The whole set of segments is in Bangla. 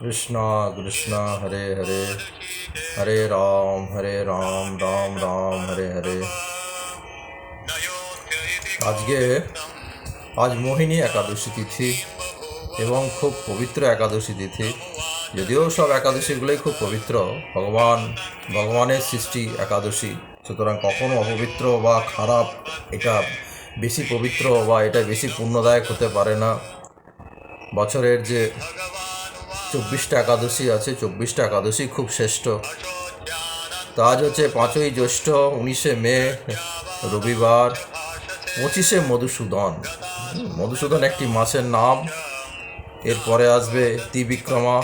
কৃষ্ণ কৃষ্ণ, হরে হরে। হরে রাম হরে রাম রাম রাম, হরে হরে। আজকে, আজ মোহিনী একাদশী তিথি এবং খুব পবিত্র একাদশী তিথি। যদিও সব একাদশীগুলোই খুব পবিত্র, ভগবান, ভগবানের সৃষ্টি একাদশী। সুতরাং কখনো অপবিত্র বা খারাপ এটা বেশি পবিত্র বা এটা বেশি পুণ্যদায়ক হতে পারে না। বছরের যে চব্বিশটা একাদশী আছে চব্বিশটা একাদশী খুব শ্রেষ্ঠ। তা আজ হচ্ছে পাঁচই জ্যৈষ্ঠ, উনিশে মে, রবিবার, পঁচিশে মধুসূদন। মধুসূদন একটি মাসের নাম। এরপরে আসবে ত্রিবিক্রমা,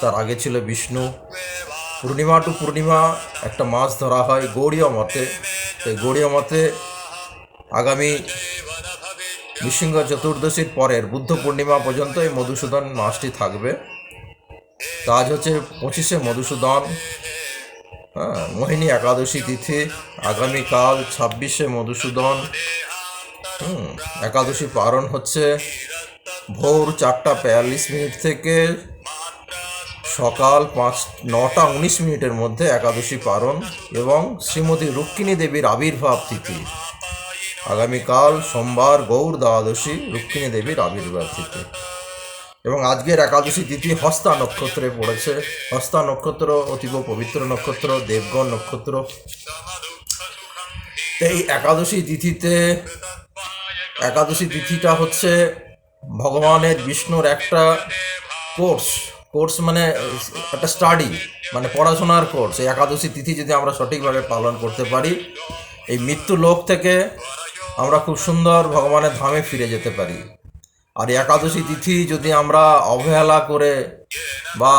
তার আগে ছিল বিষ্ণু। পূর্ণিমা টু পূর্ণিমা একটা মাছ ধরা হয় গৌড়ীয় মতে সেই গৌড়ীয় মতে আগামী নৃসিংহ চতুর্দশীর পরের বুদ্ধ পূর্ণিমা পর্যন্ত এই মধুসূদন মাসটি থাকবে। তা আজ হচ্ছে পঁচিশে মধুসূদন। হ্যাঁ মোহিনী একাদশী তিথি, আগামীকাল ছাব্বিশে মধুসূদন। হুম, একাদশী পালন হচ্ছে ভোর চারটা বিয়াল্লিশ মিনিট থেকে সকাল পাঁচ, নটা উনিশ মিনিটের মধ্যে একাদশী পালন এবং শ্রীমতী রুক্মিণী দেবীর আবির্ভাব তিথি। আগামীকাল সোমবার গৌর দ্বাদশী রুক্মিণী দেবীর আবির্ভাব তিথি। এবং আজকের একাদশী তিথি হস্তা নক্ষত্রে পড়েছে। হস্তা নক্ষত্র, অতীব পবিত্র নক্ষত্র, দেবগণ নক্ষত্র। এই একাদশী তিথিতে, একাদশী তিথিটা হচ্ছে ভগবানের বিষ্ণুর একটা কোর্স। কোর্স মানে একটা স্টাডি মানে পড়াশোনার কোর্স। এই একাদশী তিথি যদি আমরা সঠিকভাবে পালন করতে পারি, এই মৃত্যু লোক থেকে আমরা খুব সুন্দর ভগবানের ধামে ফিরে যেতে পারি। আর একাদশী তিথি যদি আমরা অবহেলা করে বা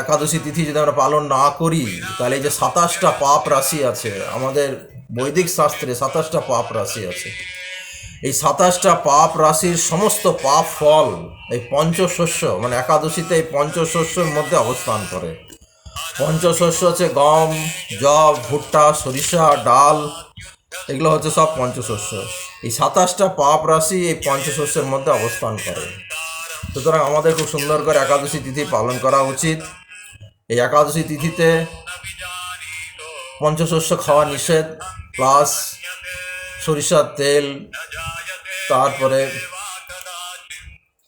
একাদশী তিথি যদি আমরা পালন না করি, তাহলে এই যে সাতাশটা পাপ রাশি আছে, আমাদের বৈদিক শাস্ত্রে সাতাশটা পাপ রাশি আছে। এই সাতাশটা পাপ রাশির সমস্ত পাপ ফল এই পঞ্চশস্য মানে একাদশীতে এই পঞ্চশস্যের মধ্যে অবস্থান করে। পঞ্চশস্য হচ্ছে গম, জব, ভুট্টা, সরিষা, ডাল এগুলো হচ্ছে সব পঞ্চশস্য। এই সাতাশটা পাপ রাশি এই পঞ্চশস্যের মধ্যে অবস্থান করে। সুতরাং আমাদের খুব সুন্দর করে একাদশী তিথি পালন করা উচিত। এই একাদশী তিথিতে পঞ্চশস্য খাওয়া নিষেধ, প্লাস সরিষার তেল, তারপরে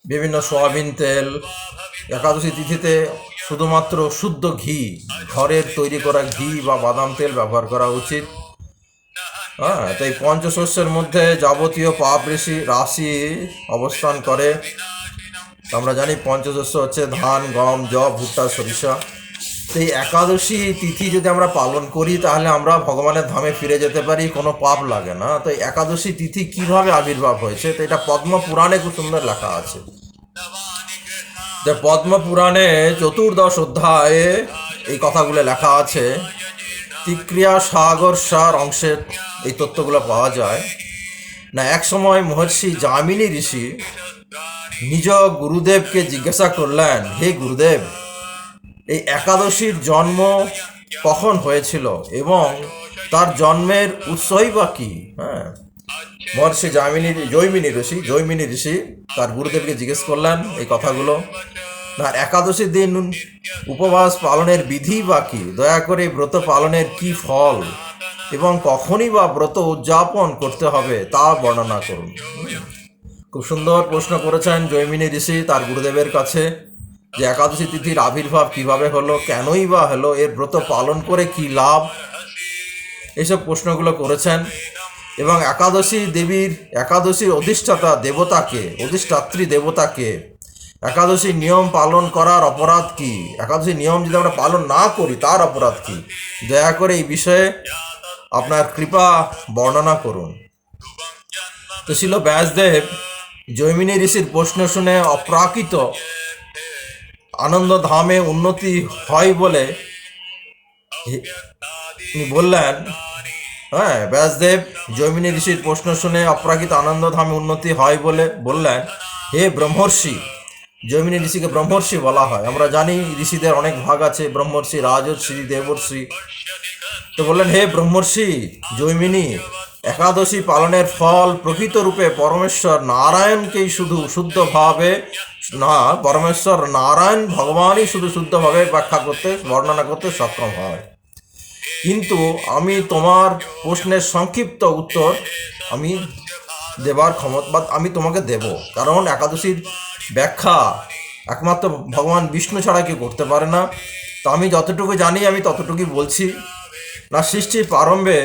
বিভিন্ন সয়াবিন তেল। একাদশী তিথিতে শুধুমাত্র শুদ্ধ ঘি, ঘরের তৈরি করা ঘি বা বাদাম তেল ব্যবহার করা উচিত। হ্যাঁ তাই পঞ্চশস্যের মধ্যে যাবতীয় পাপ ঋষি, রাশি অবস্থান করে। আমরা জানি পঞ্চশস্য হচ্ছে ধান, গম, জব, ভুট্টা, সরিষা। এই একাদশী তিথি যদি আমরা পালন করি, তাহলে আমরা ভগবানের ধামে ফিরে যেতে পারি, কোনো পাপ লাগে না। তো একাদশী তিথি কীভাবে আবির্ভাব হয়েছে? তো এটা পদ্ম পুরাণে খুব সুন্দর লেখা আছে। যে পদ্ম পুরাণে চতুর্দশ অধ্যায়ে এই কথাগুলো লেখা আছে, তিক্রিয়া সাগর সার অংশের এই তথ্যগুলো পাওয়া যায়। না, এক সময় মহর্ষি জামিনী ঋষি নিজ গুরুদেবকে জিজ্ঞাসা করলেন, হে গুরুদেব, এই একাদশীর জন্ম কখন হয়েছিল এবং তার জন্মের উৎসই বা কী? হ্যাঁ। মহর্ষি জামিনী, জৈমিনী ঋষি জৈমিনী ঋষি তার গুরুদেবকে জিজ্ঞেস করলেন এই কথাগুলো। না, একাদশী দিন উপবাস পালনের বিধি বা কি? দয়া করে ব্রত পালনের কি ফল? এবং কখনই বা ব্রত উদযাপন করতে হবে তা বর্ণনা করুন। খুব সুন্দর প্রশ্ন করেছেন জৈমিনী ঋষি তার গুরুদেবের কাছে যে একাদশী তিথির আবির্ভাব কীভাবে হলো, কেনই বা হলো, এর ব্রত পালন করে কি লাভ? এইসব প্রশ্নগুলো করেছেন এবং একাদশী দেবীর, একাদশীর অধিষ্ঠাতা দেবতাকে, অধিষ্ঠাত্রী দেবতাকে একাদশী নিয়ম পালন করার অপরাধ কি? একাদশী নিয়ম যদি আমরা পালন না করি, তার অপরাধ কি? দয়া করে এই বিষয়ে আপনার কৃপা বর্ণনা করুন। তো ছিল ব্যাসদেব, জৈমিনী ঋষির প্রশ্ন শুনে অপ্রাকৃত আনন্দ ধামে উন্নতি হয় বলে বললেন হ্যাঁ ব্যাসদেব, জৈমিনী ঋষির প্রশ্ন শুনে অপ্রাকৃত আনন্দ ধামে উন্নতি হয় বলে বললেন, হে ব্রহ্মর্ষি, জৈমিনী ঋষিকে ব্রহ্মর্ষি বলা হয়। আমরা জানি ঋষিদের অনেক ভাগ আছে, ব্রহ্মর্ষি, রাজর্ষি, দেবর্ষি। তো বললেন, হে ব্রহ্মর্ষি, জৈমিনী, একাদশী পালনের ফল প্রকৃত রূপে পরমেশ্বর নারায়ণকেই শুধু শুদ্ধভাবে, না, পরমেশ্বর নারায়ণ ভগবানই শুধু শুদ্ধভাবে ব্যাখ্যা করতে, বর্ণনা করতে সক্ষম হয়। কিন্তু আমি তোমার প্রশ্নের সংক্ষিপ্ত উত্তর আমি দেবার ক্ষমতা, বা আমি তোমাকে দেব। কারণ একাদশীর ব্যাখ্যা একমাত্র ভগবান বিষ্ণু ছাড়া কেউ করতে পারে না। তো আমি যতটুকু জানি, আমি ততটুকুই বলছি। না, সৃষ্টির প্রারম্ভে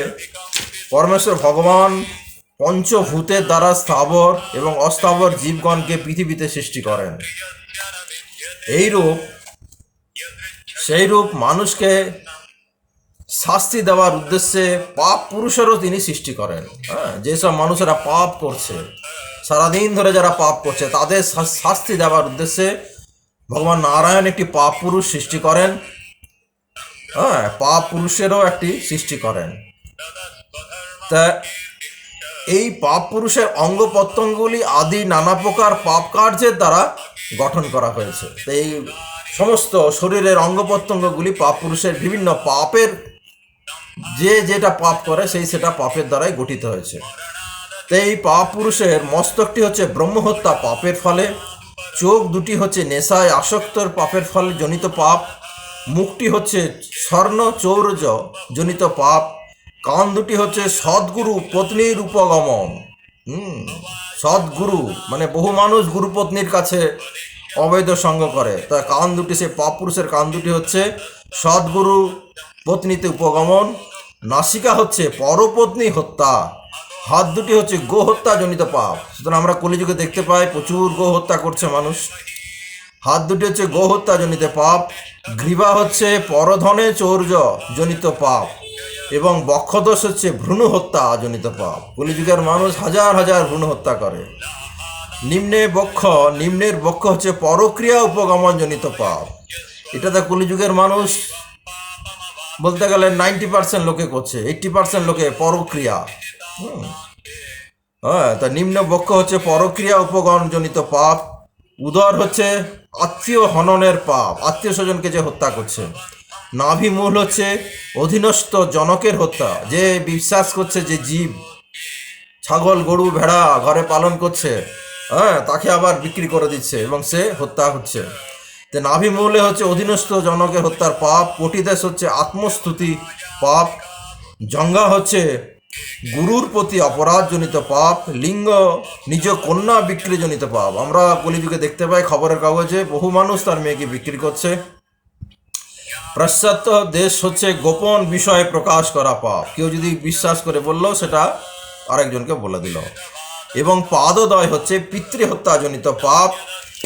পরমেশ্বর ভগবান পঞ্চভূতের দ্বারা স্থাবর এবং অস্থাবর জীবগণকে পৃথিবীতে সৃষ্টি করেন। এইরূপ, সেইরূপ মানুষকে শাস্তি দেওয়ার উদ্দেশ্যে পাপ পুরুষেরও তিনি সৃষ্টি করেন। হ্যাঁ যেসব মানুষেরা পাপ করছে, সারাদিন ধরে যারা পাপ করছে, তাদের শাস্তি দেওয়ার উদ্দেশ্যে ভগবান নারায়ণ একটি পাপ পুরুষ সৃষ্টি করেন। হ্যাঁ পাপ পুরুষেরও একটি সৃষ্টি করেন। তা এই পাপ পুরুষের অঙ্গ প্রত্যঙ্গগুলি আদি নানা প্রকার পাপ কার্যের দ্বারা গঠন করা হয়েছে। এই সমস্ত শরীরের অঙ্গ প্রত্যঙ্গগুলি পাপ পুরুষের বিভিন্ন পাপের যে যেটা পাপ করে সেই সেটা পাপের দ্বারাই গঠিত হয়েছে। তো এই পাপ পুরুষের মস্তকটি হচ্ছে ব্রহ্মহত্যা পাপের ফলে, চোখ দুটি হচ্ছে নেশায় আসক্তর পাপের ফলে জনিত পাপ মুখটি হচ্ছে স্বর্ণ চৌরজ জনিত পাপ। কান দুটি হচ্ছে সদ্গুরু পত্নীর উপগমন। হুম, সদ্গুরু মানে বহু মানুষ গুরুপত্নীর কাছে অবৈধ সঙ্গ করে। তা কান দুটি, সে পাপ পুরুষের কান দুটি হচ্ছে সদ্গুরু পত্নীতে উপগমন। নাসিকা হচ্ছে পরপত্নী হত্যা। হাত দুটি হচ্ছে গো হত্যা জনিত পাপ। সুতরাং আমরা কলিযুগে দেখতে পাই, প্রচুর গো হত্যা করছে মানুষ। হাত দুটি হচ্ছে গো হত্যা জনিত পাপ গ্রীবা হচ্ছে পরধনে চৌর্য জনিত পাপ, এবং বক্ষদোষ হচ্ছে ভ্রূণ হত্যা জনিত পাপ। কলিযুগের মানুষ হাজার হাজার ভ্রূণ হত্যা করে। নিম্নে বক্ষ, নিম্নের বক্ষ হচ্ছে পরক্রিয়া উপগমন জনিত পাপ। এটা এটাতে কলিযুগের মানুষ বলতে গেলে নাইনটি পার্সেন্ট লোকে করছে, এইটটি পার্সেন্ট লোকে পরক্রিয়া। হ্যাঁ তা নিম্ন বক্ষ হচ্ছে পরক্রিয়া উপগমনজনিত পাপ উদর হচ্ছে আত্মীয় হননের পাপ, আত্মীয় স্বজনকে যে হত্যা করছে। নাভি মূল হচ্ছে অধীনস্থ জনকের হত্যা, যে বিশ্বাস করছে যে জীব, ছাগল, গরু, ভেড়া ঘরে পালন করছে হ্যাঁ তাকে আবার বিক্রি করে দিচ্ছে এবং সে হত্যা হচ্ছে। তো নাভি মূলে হচ্ছে অধীনস্থ জনকের হত্যার পাপ পটিদেশ হচ্ছে আত্মস্তুতি পাপ, জঙ্গা হচ্ছে গুরুর প্রতি অপরাধজনিত পাপ, লিঙ্গ, নিজ কন্যা বিক্রিজনিত পাপ। আমরা কলিযুগে দেখতে পাই খবরের কাগজে, বহু মানুষ তার মেয়েকে বিক্রি করছে। পাশ্চাত্য দেশ হচ্ছে গোপন বিষয়ে প্রকাশ করা পাপ। কেউ যদি বিশ্বাস করে বলল, সেটা আরেকজনকে বলে দিল। এবং পাদদয় হচ্ছে পিতৃহত্যাজনিত পাপ।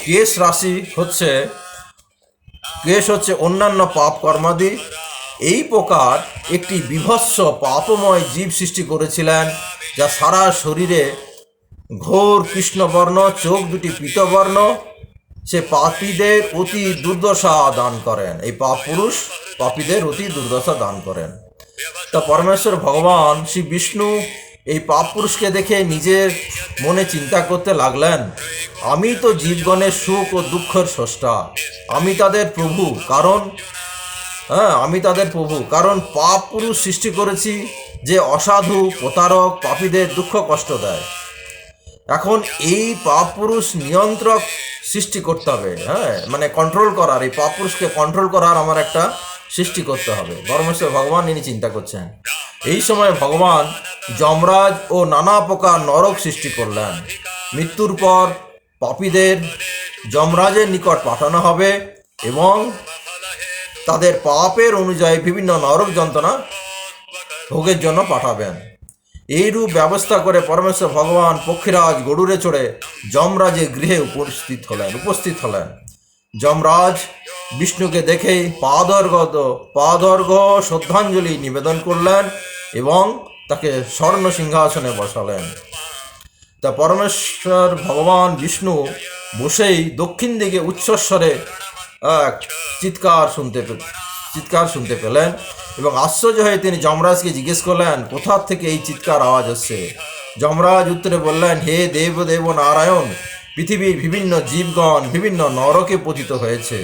কেশ রাশি হচ্ছে কেশ হচ্ছে অন্যান্য পাপ কর্মাদি। এই প্রকার একটি বিভৎস পাপময় জীব সৃষ্টি করেছিলেন, যা সারা শরীরে ঘোর কৃষ্ণবর্ণ, চোখ দুটি পীতবর্ণ। সে পাপীদের অতি দুর্দশা দান করেন। এই পাপ পুরুষ পাপীদের অতি দুর্দশা দান করেন। তা পরমেশ্বর ভগবান শ্রী বিষ্ণু এই পাপ পুরুষকে দেখে নিজের মনে চিন্তা করতে লাগলেন, আমি তো জীবগণের সুখ ও দুঃখের স্রষ্টা। আমি তাদের প্রভু, কারণ হ্যাঁ আমি তাদের প্রভু। কারণ পাপ পুরুষ সৃষ্টি করেছি যে অসাধু, প্রতারক, পাপীদের দুঃখ কষ্ট দেয়। এখন এই পাপ পুরুষ নিয়ন্ত্রক সৃষ্টি করতে হবে হ্যাঁ? মানে কন্ট্রোল করার, এই পাপ পুরুষকে কন্ট্রোল করার আমার একটা সৃষ্টি করতে হবে। পরমেশ্বর ভগবান ইনি চিন্তা করছেন। এই সময় ভগবান যমরাজ ও নানা প্রকার নরক সৃষ্টি করলেন। মৃত্যুর পর পাপীদের যমরাজের নিকট পাঠানো হবে এবং তাদের পাপের অনুযায়ী বিভিন্ন নরক যন্ত্রণা ভোগের জন্য পাঠাবেন। এইরূপ ব্যবস্থা করে পরমেশ্বর ভগবান পক্ষীরাজ গরুরে চড়ে যমরাজের গৃহে উপস্থিত হলেন উপস্থিত হলেন। যমরাজ বিষ্ণুকে দেখেই পাদর্গত পাদর্ঘ শ্রদ্ধাঞ্জলি নিবেদন করলেন এবং তাকে স্বর্ণ সিংহাসনে বসালেন। তা পরমেশ্বর ভগবান বিষ্ণু বসেই দক্ষিণ দিকে উচ্চস্বরে চিৎকার শুনতে চিৎকার শুনতে পেলেন এবং আশ্চর্য হয়ে তিনি যমরাজকে জিজ্ঞেস করলেন কোথা থেকে এই চিৎকার আওয়াজ আসছে যমরাজ উত্তরে বললেন, হে দেব দেব নারায়ণ, পৃথিবীর বিভিন্ন জীবগণ, বিভিন্ন নরকে পতিত হয়েছে।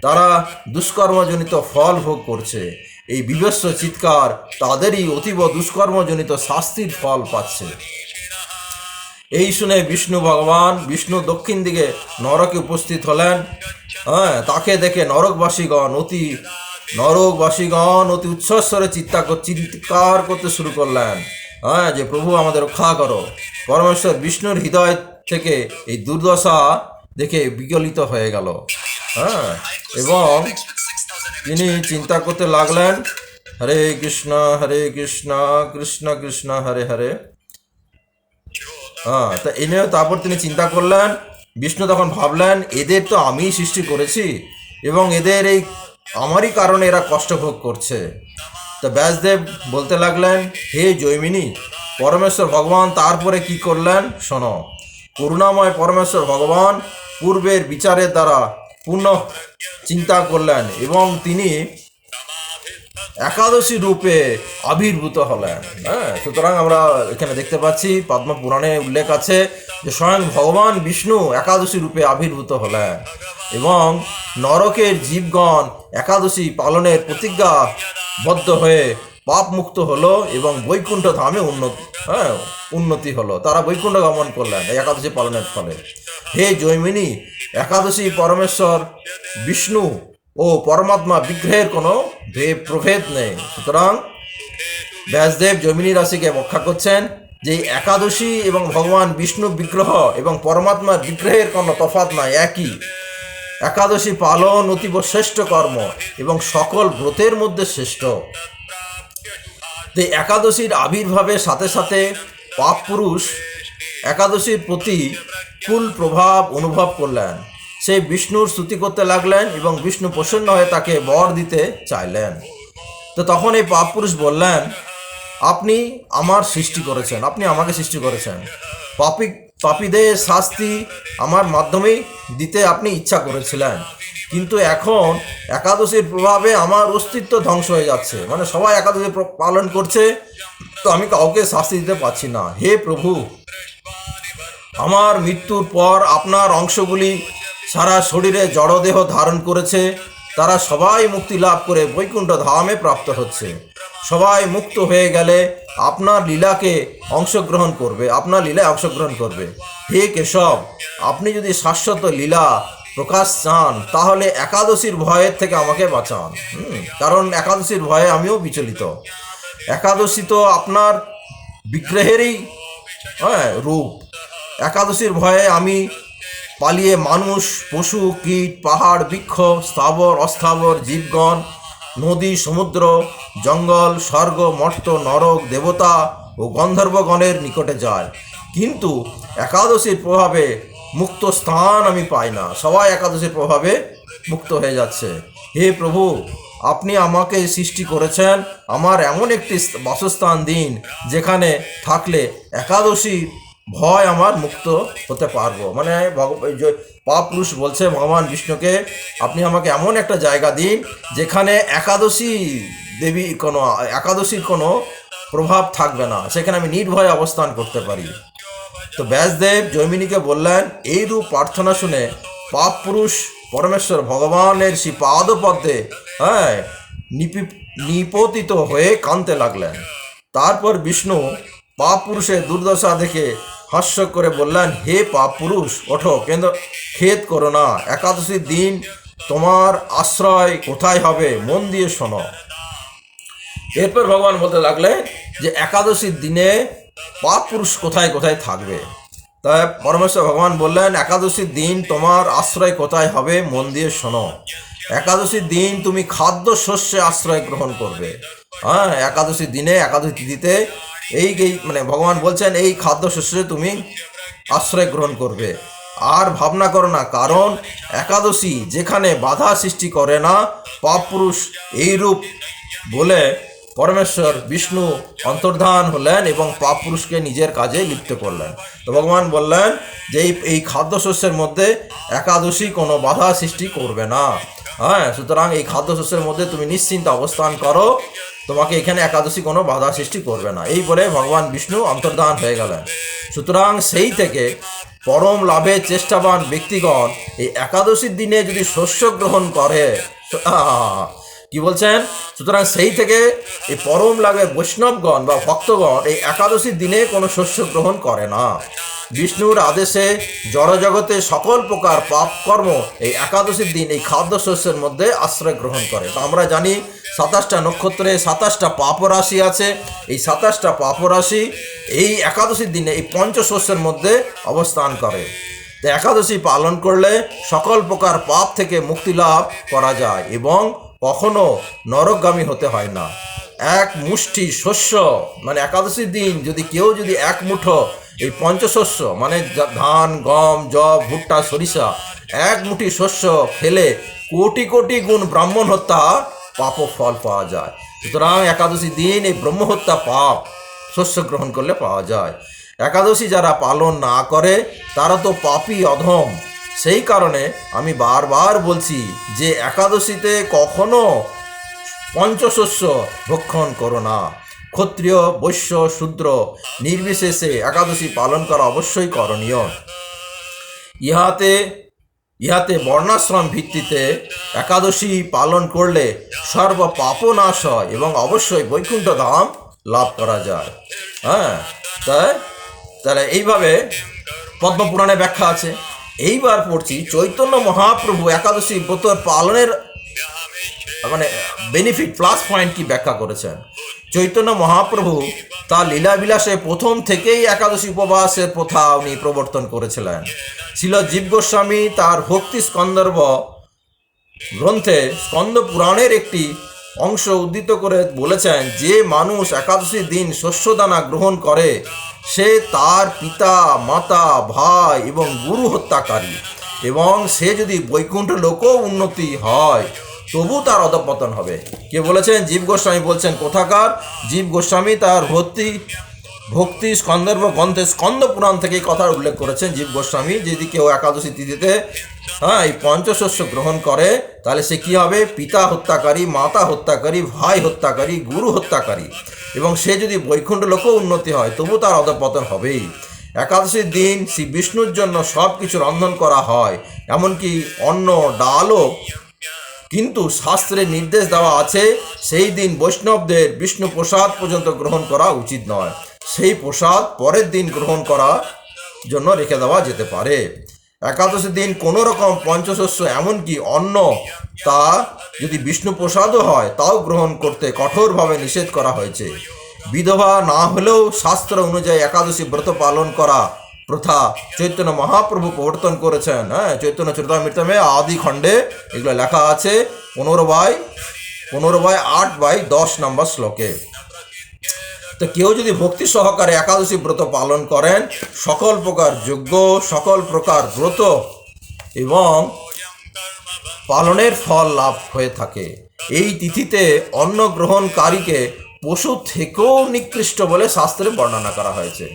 তারা দুষ্কর্মজনিত ফল ভোগ করছে। এই বিভৎস চিৎকার তাদেরই অতীব দুষ্কর্মজনিত শাস্তির ফল পাচ্ছে। এই শুনে বিষ্ণু ভগবান, বিষ্ণু দক্ষিণ দিকে নরকে উপস্থিত হলেন। হ্যাঁ তাকে দেখে নরকবাসীগণ অতি নরকবাসীগণ অতি উচ্চস্বরে চিত্তা কর- চিৎকার করতে শুরু করলেন। হ্যাঁ যে প্রভু আমাদের রক্ষা করো। পরমেশ্বর বিষ্ণুর হৃদয় থেকে এই দুর্দশা দেখে বিগলিত হয়ে গেল। হ্যাঁ এবং তিনি চিন্তা করতে লাগলেন, হরে কৃষ্ণ হরে কৃষ্ণ কৃষ্ণ কৃষ্ণ, হরে হরে। হ্যাঁ তা এনে তারপর তিনি চিন্তা করলেন, বিষ্ণু তখন ভাবলেন, এদের তো আমিই সৃষ্টি করেছি এবং এদের এই আমারই কারণে এরা কষ্ট ভোগ করছে। তো ব্যাসদেব বলতে লাগলেন, হে জৈমিনী, পরমেশ্বর ভগবান তারপরে কি করলেন? শোনো, করুণাময় পরমেশ্বর ভগবান পূর্বের বিচারের দ্বারা পূর্ণ চিন্তা করলেন এবং তিনি একাদশী রূপে আবির্ভূত হলেন হ্যাঁ? সুতরাং আমরা এখানে দেখতে পাচ্ছি পদ্ম পুরাণে উল্লেখ আছে যে স্বয়ং ভগবান বিষ্ণু একাদশী রূপে আবির্ভূত হলেন এবং নরকের জীবগণ একাদশী পালনের প্রতিজ্ঞাবদ্ধ হয়ে পাপ মুক্ত হলো এবং বৈকুণ্ঠ ধামে উন্নতি হ্যাঁ উন্নতি হলো। তারা বৈকুণ্ঠ গমন করলেন এই একাদশী পালনের ফলে। হে জৈমিনী, একাদশী পরমেশ্বর, বিষ্ণু ও পরমাত্মা বিগ্রহের কোনো ভেদ প্রভেদ নেই। সুতরাং ব্যাসদেব জমিনী রাশিকে ব্যাখ্যা করছেন যে একাদশী এবং ভগবান বিষ্ণু বিগ্রহ এবং পরমাত্মার বিগ্রহের কোনো তফাৎ নাই, একই। একাদশী পালন অতীব শ্রেষ্ঠ কর্ম এবং সকল ব্রতের মধ্যে শ্রেষ্ঠ। তো একাদশীর আবির্ভাবের সাথে সাথে পাপ পুরুষ একাদশীর প্রতি কুল প্রভাব অনুভব করলেন। সেই বিষ্ণুর স্তুতি করতে লাগলেন এবং বিষ্ণু প্রসন্ন হয়ে তাকে বর দিতে চাইলেন। তো তখন এই পাপ পুরুষ বললেন, আপনি আমার সৃষ্টি করেছেন, আপনি আমাকে সৃষ্টি করেছেন। পাপি, পাপীদের শাস্তি আমার মাধ্যমেই দিতে আপনি ইচ্ছা করেছিলেন। কিন্তু এখন একাদশীর প্রভাবে আমার অস্তিত্ব ধ্বংস হয়ে যাচ্ছে। মানে সবাই একাদশী পালন করছে, তো আমি কাউকে শাস্তি দিতে পারছি না। হে প্রভু, আমার মৃত্যুর পর আপনার অংশগুলি সারা শরীরে জড়দেহ ধারণ করেছে। তারা সবাই মুক্তি লাভ করে বৈকুণ্ঠ ধামে প্রাপ্ত হচ্ছে। সবাই মুক্ত হয়ে গেলে আপনার লীলাকে অংশগ্রহণ করবে, আপনার লীলায় অংশগ্রহণ করবে। হে কেশব, আপনি যদি শাশ্বত লীলা প্রকাশ চান, তাহলে একাদশীর ভয়ের থেকে আমাকে বাঁচান। কারণ একাদশীর ভয়ে আমিও বিচলিত। একাদশী তো আপনার বিগ্রহেরই হ্যাঁ রূপ। একাদশীর ভয়ে আমি পালিয়ে মানুষ, পশু, কীট, পাহাড়, বৃক্ষ, স্থাবর, অস্থাবর, জীবগণ, নদী, সমুদ্র, জঙ্গল, স্বর্গ, মর্ত, নরক, দেবতা ও গন্ধর্বগণের নিকটে যায়। কিন্তু একাদশীর প্রভাবে মুক্ত স্থান আমি পাই না। সবাই একাদশীর প্রভাবে মুক্ত হয়ে যাচ্ছে। হে প্রভু, আপনি আমাকে সৃষ্টি করেছেন আমার এমন একটি বাসস্থান দিন, যেখানে থাকলে একাদশীর ভয় আমার মুক্ত হতে পারব। মানে ভগ- এই যে পাপ পুরুষ বলছে ভগবান বিষ্ণুকে, আপনি আমাকে এমন একটা জায়গা দিন যেখানে একাদশী দেবী কোনো, একাদশীর কোনো প্রভাব থাকবে না। সেখানে আমি নির্ভয়ে অবস্থান করতে পারি। তো ব্যাসদেব জৈমিনীকে বললেন, এই রূপ প্রার্থনা শুনে পাপ পুরুষ পরমেশ্বর ভগবানের সেই পাদপদ্মে হ্যাঁ নিপি নিপতিত হয়ে কাঁদতে লাগলেন। তারপর বিষ্ণু পাপ পুরুষের দুর্দশা দেখে হাস্য করে বললেন, হে পাপ পুরুষ, ওঠো, কেন্দ্র, খেদ করো না। একাদশীর দিন তোমার আশ্রয় কোথায় হবে, মন দিয়ে শোনো। এরপর ভগবান বলতে লাগলেন যে একাদশীর দিনে পাপ পুরুষ কোথায় কোথায় থাকবে? তাই পরমেশ্বর ভগবান বললেন একাদশীর দিন তোমার আশ্রয় কোথায় হবে, মন দিয়ে শোনো। একাদশীর দিন তুমি খাদ্য শস্যে আশ্রয় গ্রহণ করবে। হ্যাঁ একাদশীর দিনে, একাদশী তিথিতে এই এই মানে ভগবান বলছেন, এই খাদ্য শস্যে তুমি আশ্রয় গ্রহণ করবে। আর ভাবনা করো না, কারণ একাদশী যেখানে বাধা সৃষ্টি করে না, পাপ পুরুষ এইরূপ বলে পরমেশ্বর বিষ্ণু অন্তর্ধান হলেন এবং পাপ পুরুষকে নিজের কাজে লিপ্ত করলেন। তো ভগবান বললেন যে, এই খাদ্যশস্যের মধ্যে একাদশী কোনো বাধা সৃষ্টি করবে না। হ্যাঁ সুতরাং এই খাদ্যশস্যের মধ্যে তুমি নিশ্চিন্ত অবস্থান করো। তোমাকে এখানে একাদশী কোনো বাধা সৃষ্টি করবে না। এই বলে ভগবান বিষ্ণু অন্তর্ধান হয়ে গেলেন। সুতরাং সেই থেকে পরম লাভের চেষ্টাবান ব্যক্তিগণ এই একাদশীর দিনে যদি শস্য গ্রহণ করে, কি বলছেন? সুতরাং সেই থেকে এই পরম লাভের বৈষ্ণবগণ বা ভক্তগণ এই একাদশীর দিনে কোনো শস্য গ্রহণ করে না। বিষ্ণুর আদেশে জড়জগতে সকল প্রকার পাপ কর্ম এই একাদশীর দিন এই খাদ্যশস্যের মধ্যে আশ্রয় গ্রহণ করে। তো আমরা জানি সাতাশটা নক্ষত্রে সাতাশটা পাপ রাশি আছে। এই সাতাশটা পাপ রাশি এই একাদশীর দিনে এই পঞ্চশস্যের মধ্যে অবস্থান করে। তো একাদশী পালন করলে সকল প্রকার পাপ থেকে মুক্তি লাভ করা যায় এবং কখনো নরকগামী হতে হয় না। এক মুষ্টি শস্য মানে একাদশীর দিন যদি কেউ যদি এক মুঠো এই পঞ্চশস্য মানে ধান, গম, জব, ভুট্টা, সরিষা, এক মুঠি শস্য খেলে কোটি কোটি গুণ ব্রাহ্মণ হত্যা, পাপ ফল পাওয়া যায়। সুতরাং একাদশী দিন এই ব্রহ্মহত্যা পাপ, শস্য গ্রহণ করলে পাওয়া যায়। একাদশী যারা পালন না করে, তারা তো পাপী অধম। সেই কারণে আমি বারবার বলছি যে একাদশীতে কখনো পঞ্চশস্য ভক্ষণ করো না। ক্ষত্রিয়, বৈশ্য, শূদ্র নির্বিশেষে একাদশী পালন করা অবশ্যই করণীয়। ইহাতে ইহাতে বর্ণাশ্রম ভিত্তিতে একাদশী পালন করলে সর্ব পাপ নাশ হয় এবং অবশ্যই বৈকুণ্ঠ ধাম লাভ করা যায়। হ্যাঁ তাই? তাহলে এইভাবে পদ্মপুরাণে ব্যাখ্যা আছে। এইবার পড়ছি, চৈতন্য মহাপ্রভু একাদশী ব্রত পালনের মানে বেনিফিট প্লাস পয়েন্ট কি ব্যাখ্যা করেছেন? চৈতন্য মহাপ্রভু তার লীলাবিলাসে প্রথম থেকেই একাদশী উপবাসের প্রথা উনি প্রবর্তন করেছিলেন। ছিল জীব গোস্বামী তার ভক্তি স্কন্দর্ভ গ্রন্থে স্কন্দ পুরাণের একটি অংশ উদ্ধৃত করে বলেছেন, যে মানুষ একাদশী দিন শস্যদানা গ্রহণ করে, সে তার পিতা, মাতা, ভাই এবং গুরু হত্যাকারী এবং সে যদি বৈকুণ্ঠ লোকও উন্নতি হয় তবু তার অধপতন হবে। কে বলেছেন? জীব গোস্বামী বলছেন, কোথাকার জীব গোস্বামী তার ভক্তি ভক্তি স্কন্দর্ভ গ্রন্থে, স্কন্দ পুরাণ থেকে কথার উল্লেখ করেছেন জীব গোস্বামী। যদি কেউ একাদশী তিথিতে হ্যাঁ এই পঞ্চশস্য গ্রহণ করে, তাহলে সে কী হবে? পিতা হত্যাকারী, মাতা হত্যাকারী, ভাই হত্যাকারী, গুরু হত্যাকারী। এবং সে যদি বৈকুণ্ঠ লোকও উন্নতি হয়, তবু তার অধপতন হবেই। একাদশীর দিন শ্রী বিষ্ণুর জন্য সব কিছু রন্ধন করা হয়। এমনকি অন্ন, ডালও কিন্তু শাস্ত্রে নির্দেশ দেওয়া আছে, সেই দিন বৈষ্ণবদের বিষ্ণু প্রসাদ পর্যন্ত গ্রহণ করা উচিত নয়। সেই প্রসাদ পরের দিন গ্রহণ করা জন্য রেখে দেওয়া যেতে পারে। একাদশী দিন কোনো রকম পঞ্চশস্য এমনকি অন্ন তা যদি বিষ্ণু প্রসাদও হয়, তাও গ্রহণ করতে কঠোরভাবে নিষেধ করা হয়েছে। বিধবা না হলেও শাস্ত্র অনুযায়ী একাদশী ব্রত পালন করা প্রথা চৈতন্য মহাপ্রভু প্রবর্তন করেছেন। হ্যাঁ চৈতন্য চরিতামৃতমে আদি খণ্ডে এগুলো লেখা আছে। পনেরো বাই পনেরো বাই আট বাই দশ নম্বর শ্লোকে। তো কেউ যদি ভক্তি সহকারে একাদশী ব্রত পালন করেন, সকল প্রকার যোগ্য সকল প্রকার ব্রত এবং পালনের ফল লাভ হয়ে থাকে। এই তিথিতে অন্ন গ্রহণকারীকে পশু থেকেও নিকৃষ্ট বলে শাস্ত্রে বর্ণনা করা হয়েছে।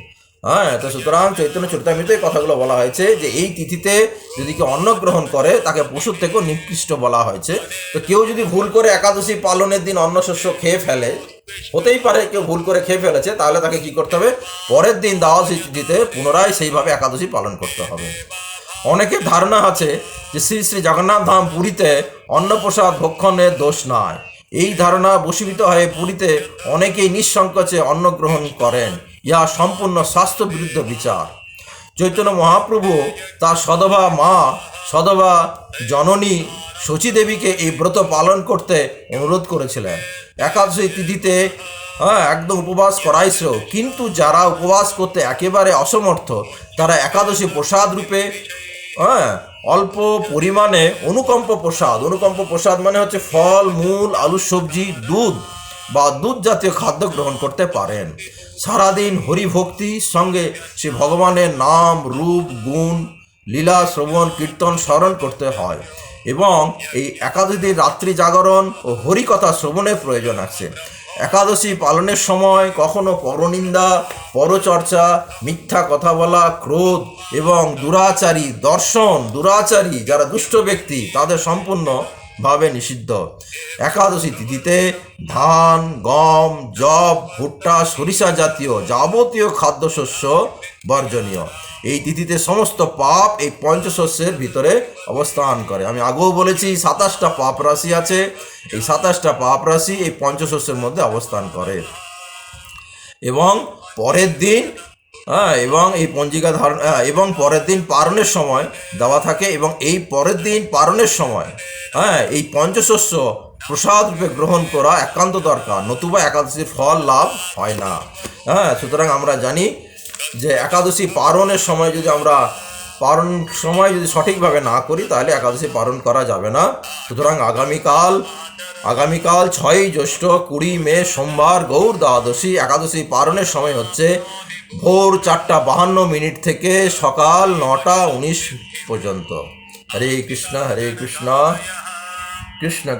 হ্যাঁ তো সুতরাং চৈতন্য চরিতামৃতে এই কথাগুলো বলা হয়েছে যে এই তিথিতে যদি কেউ অন্ন গ্রহণ করে, তাকে পশুর থেকেও নিকৃষ্ট বলা হয়েছে। তো কেউ যদি ভুল করে একাদশী পালনের দিন অন্ন শস্য খেয়ে ফেলে, হতেই পারে কেউ ভুল করে খেয়ে ফেলেছে, তাহলে তাকে কি করতে হবে? পরের দিন দ্বাদশী তিথিতে পুনরায় সেইভাবে একাদশী পালন করতে হবে। অনেকের ধারণা আছে যে শ্রী শ্রী জগন্নাথ ধাম পুরীতে অন্নপ্রসাদ ভক্ষণের দোষ নয় এই ধারণা বশীভূত হয়ে পুরীতে অনেকেই নিঃসংকোচে অন্ন গ্রহণ করেন। ইহা সম্পূর্ণ স্বাস্থ্য বিরুদ্ধ বিচার। চৈতন্য মহাপ্রভু তার সদভা মা সদভা জননী শচীদেবীকে এই ব্রত পালন করতে অনুরোধ করেছিলেন। একাদশী তিথিতে হ্যাঁ একদম উপবাস করাইছিল কিন্তু যারা উপবাস করতে একেবারে অসমর্থ, তারা একাদশী প্রসাদ রূপে হ্যাঁ অল্প পরিমাণে অনুকম্প প্রসাদ। অনুকম্প প্রসাদ মানে হচ্ছে ফল, মূল, আলু, সবজি, দুধ বা দুধ জাতীয় খাদ্য গ্রহণ করতে পারেন। সারাদিন হরিভক্তির সঙ্গে সে ভগবানের নাম, রূপ, গুণ, লীলা, শ্রবণ, কীর্তন, স্মরণ করতে হয় এবং এই একাদশীর রাত্রি জাগরণ ও হরিকথা শ্রবণের প্রয়োজন আছে। একাদশী পালনের সময় কখনো পরনিন্দা, পরচর্চা, মিথ্যা কথা বলা, ক্রোধ এবং দুরাচারী, দর্শন, দুরাচারী যারা দুষ্ট ব্যক্তি, তাদের সম্পূর্ণ ভাবে নিষিদ্ধ। একাদশী তিথিতে ধান, গম জব ভুট্টা, সরিষা জাতীয় যাবতীয় খাদ্যশস্য বর্জনীয়। এই তিথিতে সমস্ত পাপ এই পঞ্চশস্যের ভিতরে অবস্থান করে। আমি আগেও বলেছি, সাতাশটা পাপ রাশি আছে। এই সাতাশটা পাপ রাশি এই পঞ্চশস্যের মধ্যে অবস্থান করে। এবং পরের দিন হ্যাঁ এবং এই পঞ্জিকা ধারণ হ্যাঁ, এবং পরের দিন পারণের সময় দেওয়া থাকে এবং এই পরের দিন পারণের সময় হ্যাঁ এই পঞ্চশস্য প্রসাদ রূপে গ্রহণ করা একান্ত দরকার নতুবা একাদশীর ফল লাভ হয় না। হ্যাঁ সুতরাং আমরা জানি যে একাদশী পারণের সময় যদি আমরা পালন সময় যদি সঠিকভাবে না করি তাহলে একাদশী পালন করা যাবে না। সুতরাং আগামীকাল আগামীকাল ছয়ই জ্যৈষ্ঠ কুড়ি মে সোমবার গৌর দ্বাদশী একাদশী পালনের সময় হচ্ছে ভোর চারটা বাহান্ন মিনিট থেকে সকাল নটা উনিশ পর্যন্ত। হরে কৃষ্ণ হরে কৃষ্ণ। কৃষ্ণ